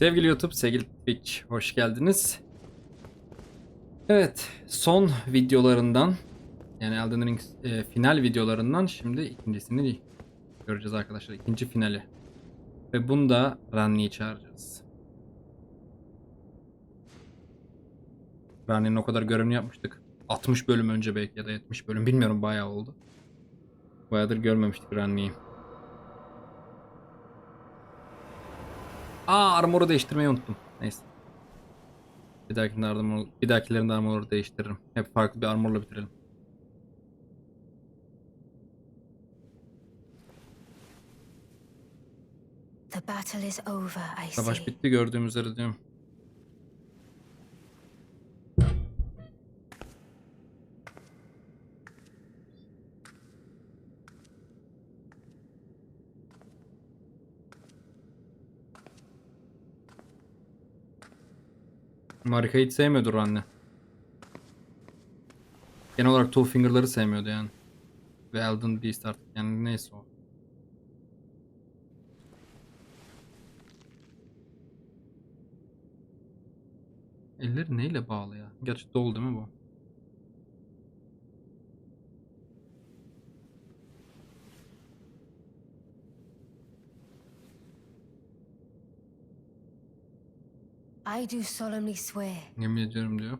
Sevgili YouTube, sevgili Twitch, hoş geldiniz. Evet, son videolarından, yani Elden Ring e, final videolarından şimdi ikincisini göreceğiz arkadaşlar. İkinci finali. Ve bunda Ranni'yi çağıracağız. Ranni'nin o kadar görevini yapmıştık. 60 bölüm önce belki ya da 70 bölüm bilmiyorum bayağı oldu. Bayağıdır görmemiştik Ranni'yi. Aa armoru değiştirmeyi unuttum. Neyse. Bir dahakinde armor, bir dahakilerinde armoru değiştiririm. Hep farklı bir armorla bitirelim. The battle is over, I Savaş bitti gördüğüm üzere diyorum. Marika'yı hiç sevmiyordur anne. Genel olarak Two Finger'ları sevmiyordu yani. Ve Elden Beast artık yani neyse o. Elleri neyle bağlı ya? Gerçi dolu değil mi bu? I do solemnly swear Yemin ediyorum diyor.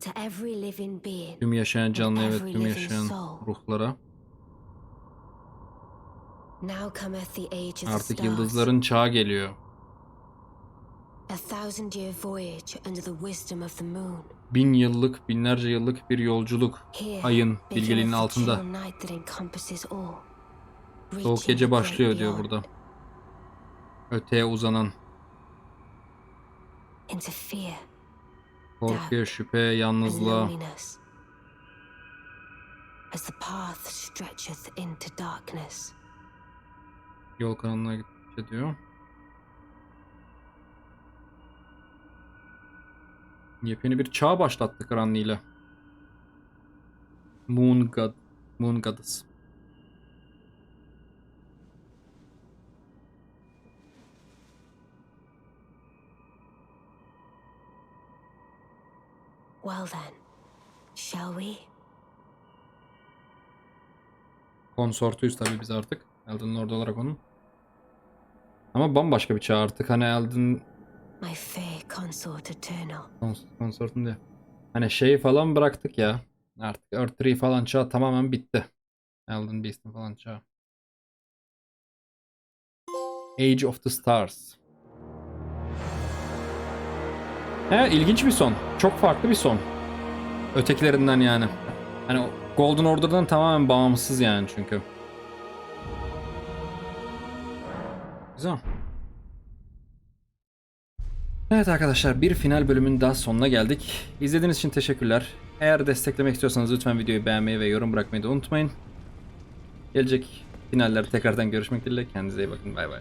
to every living being, Tüm yaşayan canlı evet tüm yaşayan ruhlara. now cometh the age of Artık yıldızların çağı geliyor. A thousand year voyage under the wisdom of the moon. Bin yıllık, binlerce yıllık bir yolculuk. Ayın bilgeliğinin altında. Soğuk gece başlıyor diyor burada. Öteye uzanan Into fear korkuya, şüphe, and yalnızlığa. loneliness. As the path stretcheth into darkness. Yol kanalına gittikçe diyor. Yepyeni bir çağ başlattık Ranni ile. Moon God, Moon Goddess. Well then, shall we? Konsortuyuz tabii biz artık. Elden Lord olarak onun. Ama bambaşka bir çağ artık. Hani Elden My fair consort eternal. kons konsortun diye. Hani şeyi falan bıraktık ya. Artık Earth 3 falan çağ tamamen bitti. Elden Beast'in falan çağı. Age of the Stars. He ilginç bir son. Çok farklı bir son. Ötekilerinden yani. Hani Golden Order'dan tamamen bağımsız yani çünkü. Güzel. Evet arkadaşlar bir final bölümün daha sonuna geldik. İzlediğiniz için teşekkürler. Eğer desteklemek istiyorsanız lütfen videoyu beğenmeyi ve yorum bırakmayı da unutmayın. Gelecek finallerde tekrardan görüşmek dileğiyle. Kendinize iyi bakın. Bay bay.